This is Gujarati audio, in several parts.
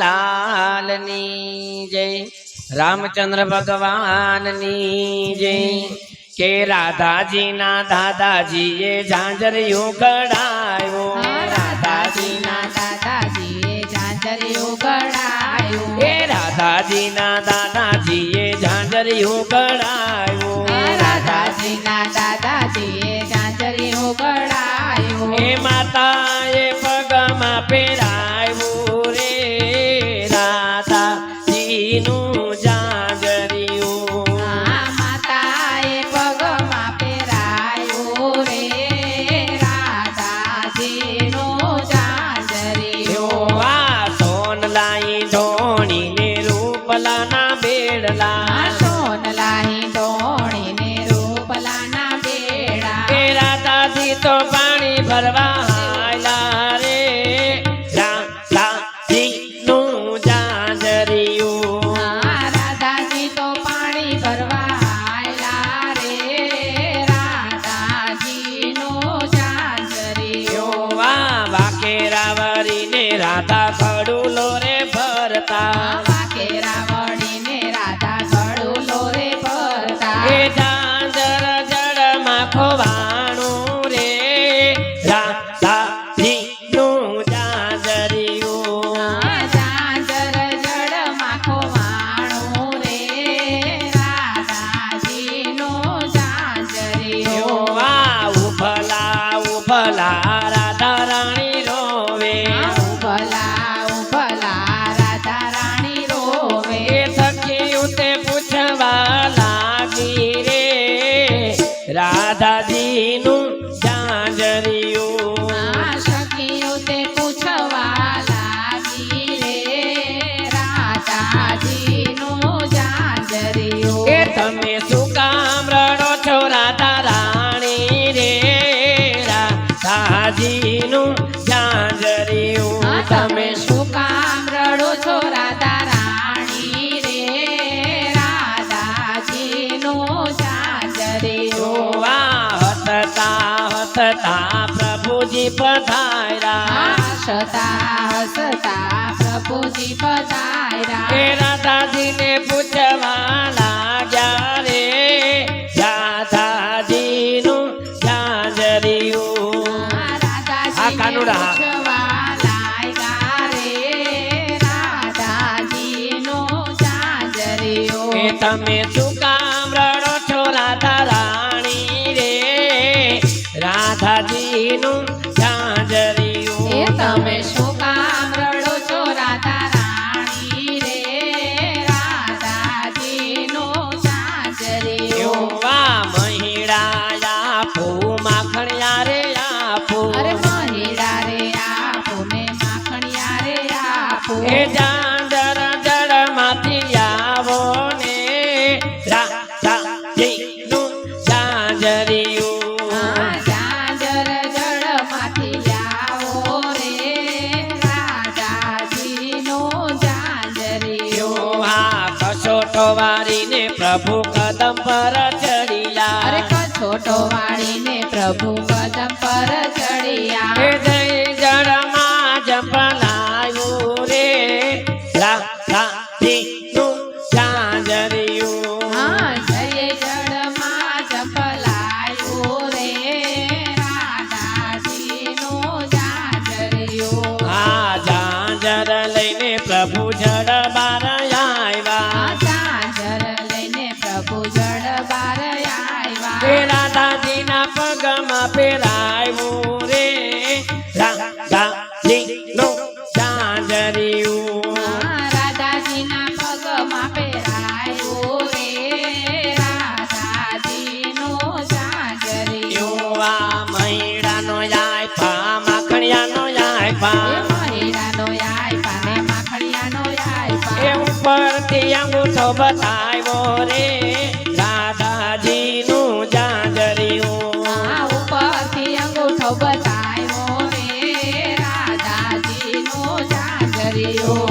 લાલની જય રામચંદ્ર ભગવાનની જય. કે રાધાજીના દાદાજીએ ઝાંઝરિયું કઢાયો રાધાજીના દાદાજીએ ઝાંઝરિયું કઢાયું એ રાધાજીના દાદાજીએ ઝાંઝરિયું કઢાયું રાધાજીના દાદાજીએ ઝાંઝરિયું કઢાયું એ માતાએ ready હસતા પ્રભુજી પધાર્યા. હસતા હસતા પ્રભુજી પધાર્યા. કે રાધાજીને પૂછવા લાગ્યા રે. રાધાજીનું જાજરિયું તમે તો எனும் પર ચડિયા. અરે કછોટો વાણીને પ્રભુ પદમ પર ચડિયા. બતાવ્યો રે દાદાજી નું જાજરિયું ઉપરથી અંગૂઠો બતાવ્યો રે દાદાજી નું જાજરિયું.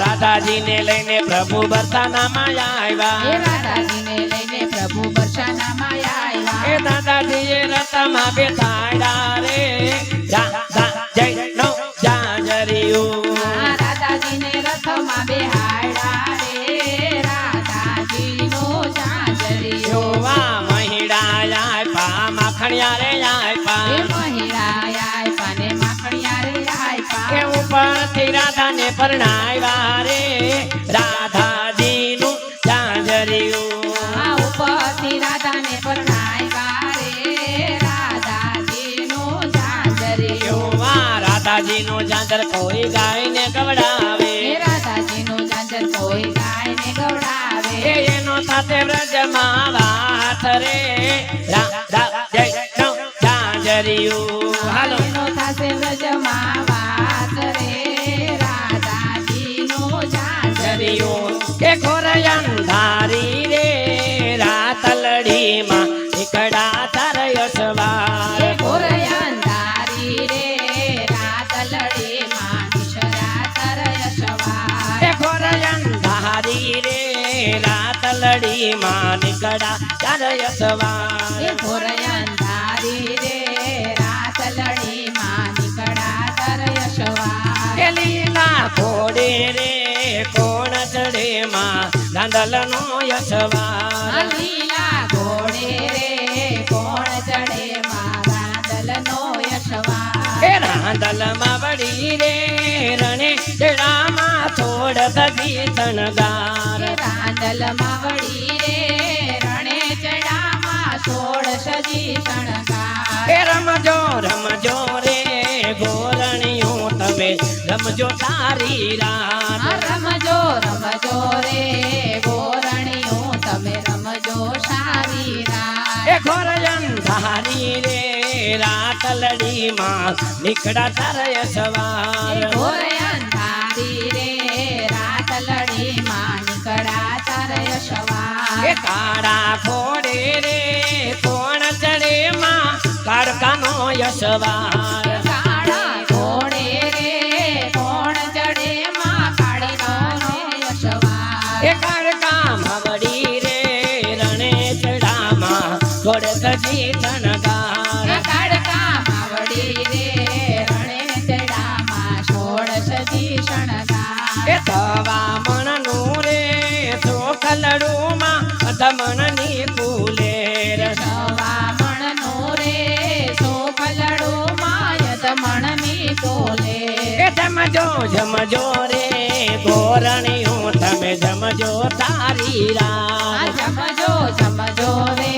રાધાજી ને લઈને પ્રભુ બરસાના માં આવ્યા. રાધાજી ને લઈને પ્રભુ બરસાના માં આવ્યા. એ દાદાજી એ રતમાં બેઠાડા રે જય નો જાજરિયું. માખણિયા રે એ રે એ પરણાવ્યા રે. રાધાજીનું ઝાંઝરિયું આ ઉપરથી રાધાને પરણાવ્યા રે. રાધાજીનો ઝાંઝરિયો જોવા રાધાજીનું ઝાંઝર કોઈ ગાયને ગવડાવે. રાધાજી નું ઝાંઝર કોઈ ગાયને ગવડાવે. એ એનો સાથે વ્રજમાં વાત રે. રા નો ઝાંઝરિયું હાલો. એનો વ્રજમાં વાત રે રાધાજીનો ઝાંઝરિયું એ ધારી રે રાતલડીમાં નીકળા તારય સવાર. એ ધારી રે રાત લડે માનીશરા તરય સવાર. એ ધારી રે રાતલડીમાં નીકળા તારય સવાર. એ ઘોડે રે કોણ ચડે માં? ગાંડલનો યશવાર લીલા ઘોડે રે કોણ ચડે મારા દલનો યશવાર એ રાંદલમાં વળી રે રણે જડામાં થોડ સગી તણગાર એ રાંદલમાં વળી રે રણે ચડામાં સોળ સજી શણગાર. એ રમજો રમજો રે રમજો તારી રાત આ રમજો રમજો રે ગોરણીઓ તમે રમજો સારી રાત એ ઘોરયન ધારી રે રાતલડીમાં નીકળા તારય સવાર. ઘોર ધારી રે રાત લડી માનકડા તારય સવાર. એ કાળા ઘોડે રે કોણ ચડે માં કાળકાનો યશવાર. જમજો રે ગોરણિયું તમે જમજો તારી રાત જમજો જમજો રે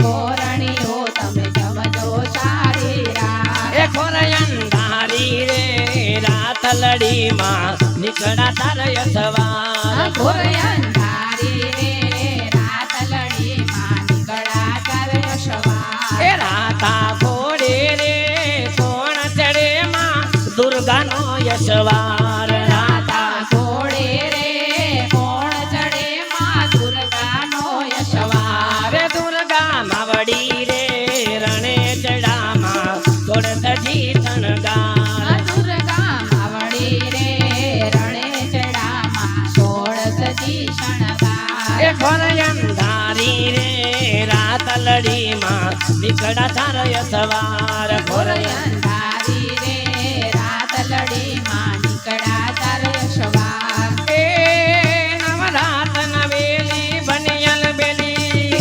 ગોરણીઓ તમે જમજો સારી રાત એ ખોરયન ધારી રે રાતલડીમાં નીકળા તાર સવાર ઘોર અંધારી રે રાત લડી એ રાતા નીકળા તારય સવાર રે રાત લડી માનીકડા તારય સવાર. એ નવરાત નવેલી બનિયલ બેલી.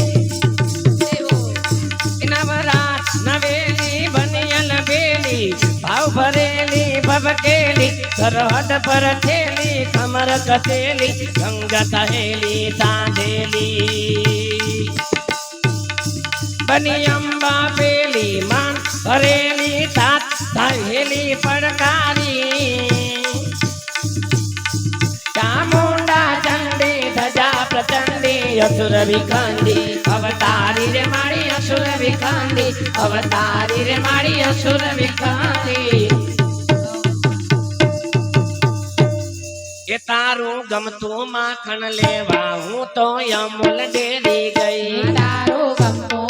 નવરાત નવેલી બનિયલ બેલી. ભાવ ભરેલી ભવકેલી સરહદ પર થેલી, કમર કસેલી ગંગા સહેલી, સાંધેલી. બની અંબા પેલી માન ભરેલી તાત સાહેલી પડકારી. ચામુંડા ચંડી, ધજા પ્રચંડી, અસુર વિખંડી, અવતારી રે મારી અસુર વિખંડી, અવતારી રે મારી અસુર વિખંડી. એ તારું ગમતું માખણ લેવા હું તો અમૂલ ડેરી ગઈ. તારો ગમતો